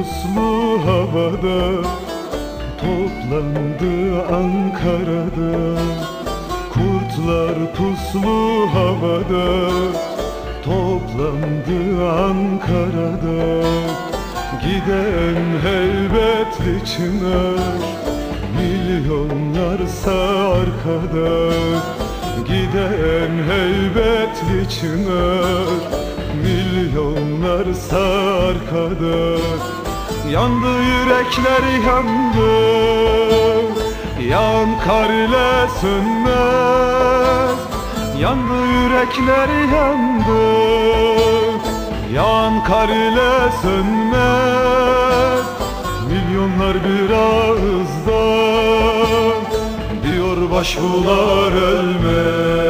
puslu havada Toplandı Ankara'da. Kurtlar puslu havada Toplandı Ankara'da. Giden heybetli çınar Milyonlarsa arkada. Giden heybetli çınar Milyonlarsa arkada. Yandı yürekler yandı Yan kar ile sönmez. Yandı yürekler yandı Yan kar ile sönmez. Milyonlar bir Diyor başbular ölmez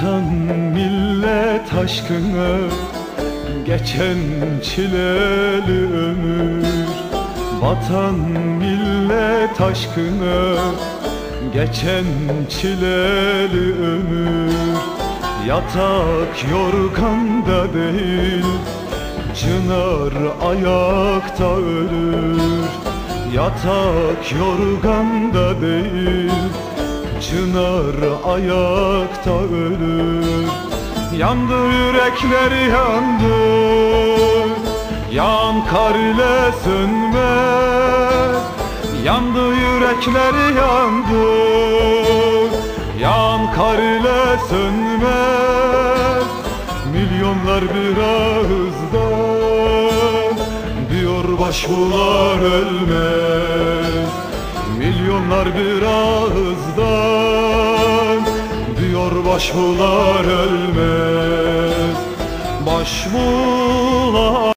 Vatan millet aşkına Geçen çileli ömür. Vatan millet aşkına Geçen çileli ömür. Yatak yorganda değil Çınar ayakta ölür. Yatak yorganda değil Çınar ayakta ölür. Yandı yürekleri yandı. Yan kar ile sönmez. Yandı yürekleri yandı. Yan kar ile sönmez. Milyonlar bir ağızdan Diyor başbular ölmez Milyonlar birazdan Diyor başvular ölmez. Başvular